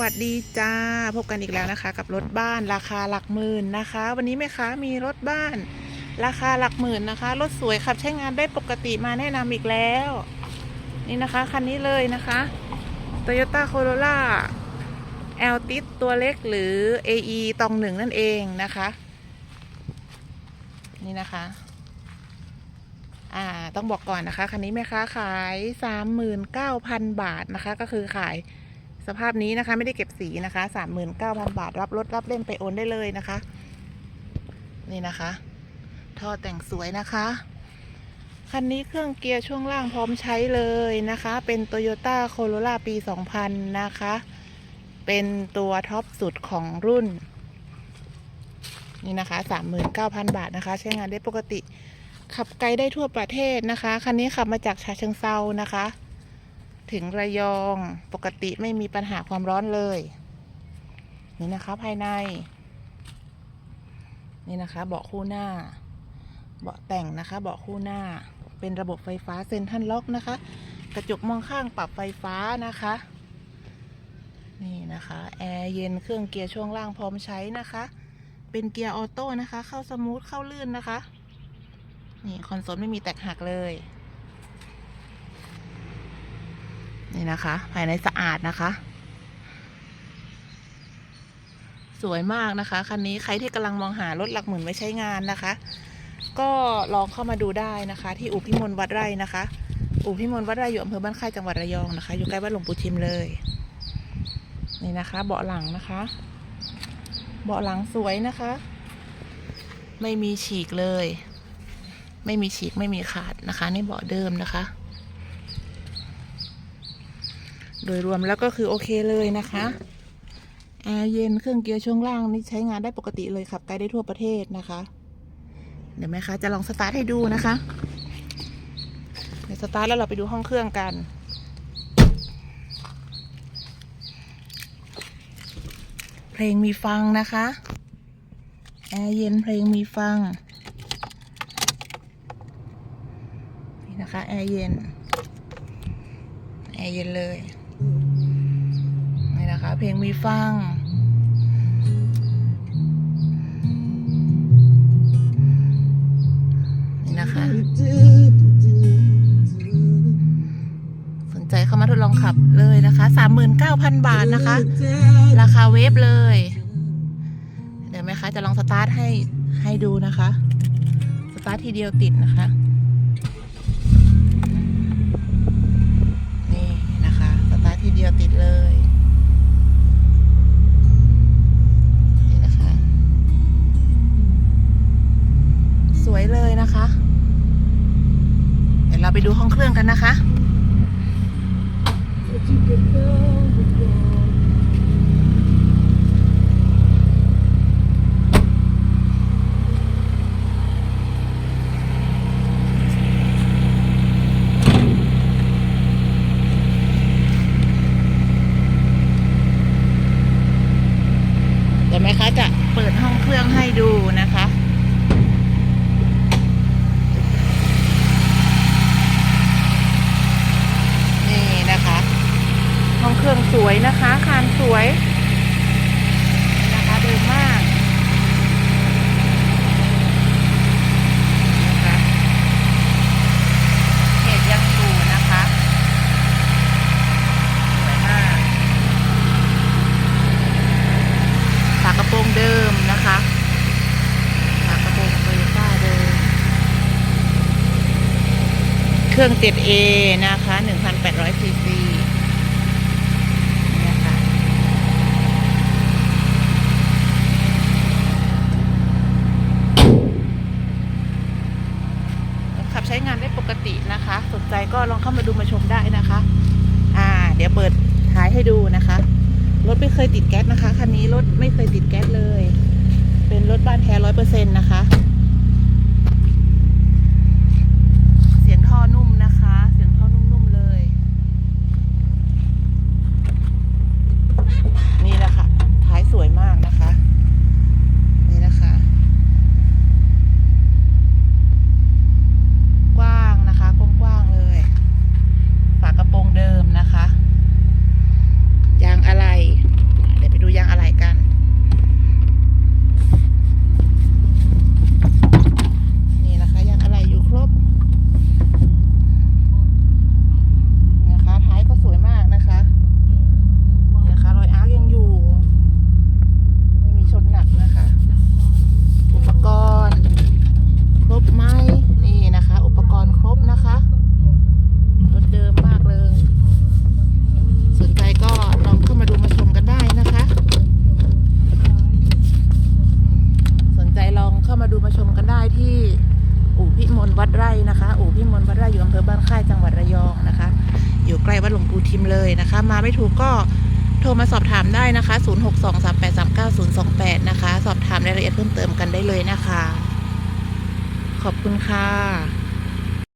วัสดีจ้า พบกันอีกแล้วนะคะ กับรถบ้านราคาหลักหมื่นนะคะ วันนี้แม่ค้ามีรถบ้าน ราคาหลักหมื่นนะคะ รถสวยขับใช้งานได้ปกติมาแนะนำอีกแล้ว นี่นะคะคันนี้เลยนะคะ Toyota Corolla L ติดตัวเล็กหรือ AE ตองหนึ่งนั่นเองนะคะ นี่นะคะอ่าต้องบอกก่อนนะคะ คันนี้แม่ค้าขาย 39,000 บาทนะคะ ก็คือขาย สภาพนี้นะคะไม่ได้เก็บสีนะคะ39,000บาทรับรถรับเล่นไปโอนได้เลยนะคะ นี่นะคะท่อแต่งสวยนะคะคันนี้เครื่องเกียร์ช่วงล่างพร้อมใช้เลยนะคะ เป็น Toyota Corolla ปี 2000 นะคะ เป็นตัวท็อปสุดของรุ่น นี่นะคะ 39,000 บาทนะคะ ใช้งานได้ปกติ ขับไกลได้ทั่วประเทศนะคะ คันนี้ขับมาจากชาเชิงเซานะคะ ถึงระยองปกติไม่มีปัญหาความร้อนเลย นี่นะคะภายใน นี่นะคะ เบาะคู่หน้า เบาะแต่งนะคะ เบาะคู่หน้า เป็นระบบไฟฟ้าเซ็นทรัลล็อกนะคะ กระจกมองข้างปรับไฟฟ้านะคะ นี่นะคะแอร์เย็นเครื่องเกียร์ช่วงล่างพร้อมใช้นะคะ เป็นเกียร์ออโต้นะคะ เข้าสมูทเข้าลื่นนะคะ นี่คอนโซลไม่มีแตกหักเลย นี่นะคะ ภายในสะอาดนะคะ สวยมากนะคะคันนี้ใครที่กำลังมองหารถหลักหมื่นไว้ใช้งานนะคะ ก็ลองเข้ามาดูได้นะคะ ที่อู่พิมลวัดไร่นะคะ อู่พิมลวัดไร่อยู่อำเภอบ้านค่ายจังหวัดระยองนะคะ อยู่ใกล้บ้านหลวงปู่ทิมเลย นี่นะคะ เบาะหลังนะคะ เบาะหลังสวยนะคะ ไม่มีฉีกเลย ไม่มีฉีกไม่มีขาดนะคะนี่เบาะเดิมนะคะ โดยรวมแล้วก็คือโอเคเลยนะคะแอร์เย็นเครื่องเกียร์ช่วงล่างนี่ใช้งานได้ปกติเลยขับไกลได้ทั่วประเทศนะคะ เดี๋ยวแม่คะจะลองสตาร์ทให้ดูนะคะเดี๋ยวสตาร์ทแล้วเราไปดูห้องเครื่องกันเพลงมีฟังนะคะแอร์เย็นเพลงมีฟัง นี่นะคะแอร์เย็นแอร์เย็นเลย นี่นะคะ เพลงมีฟังนี่นะคะ สนใจเข้ามาทดลองขับเลยนะคะ39,000บาทนะคะ ราคาเวฟเลย เดี๋ยวไหมคะ จะลองสตาร์ทให้ให้ดูนะคะ สตาร์ททีเดียวติดนะคะ นี่นะคะ สตาร์ททีเดียวติดเลยนี่นะคะ สวยเลยนะคะ เดี๋ยวเราไปดูห้องเครื่องกันนะคะ เดี๋ยวแม่ค้าจะเปิดห้องเค รื่องให้ดูนะคะ นี่นะคะ ห้องเครื่องสวยนะคะ คานสวยนี่นะคะเดิมมากนะคะเหตุยังอยู่นะคะ สวยมาก ฝากระโปรงเดิมนะคะฝากระโปรงโตโยต้าเดิม เค รื่อง 7A นะคะ1,800ซีซีนี่นะคะขับใช้งานได้ปกตินะคะ สนใจก็ลองเข้ามาดูมาชมได้นะคะ อ่า เดี๋ยวเปิดท้ายให้ดูนะคะ รถไม่เคยติดแก๊สนะคะ คันนี้รถไม่เคยติดแก๊สเลย เป็นรถบ้านแท้ร้อยเปอร์เซ็นต์นะคะ อยู่ใกล้วัดหลวงปู่ทิมเลยนะคะ มาไม่ถูกก็โทรมาสอบถามได้นะคะ 0623839028 นะคะ สอบถามรายละเอียดเพิ่มเติมกันได้เลยนะคะ ขอบคุณค่ะ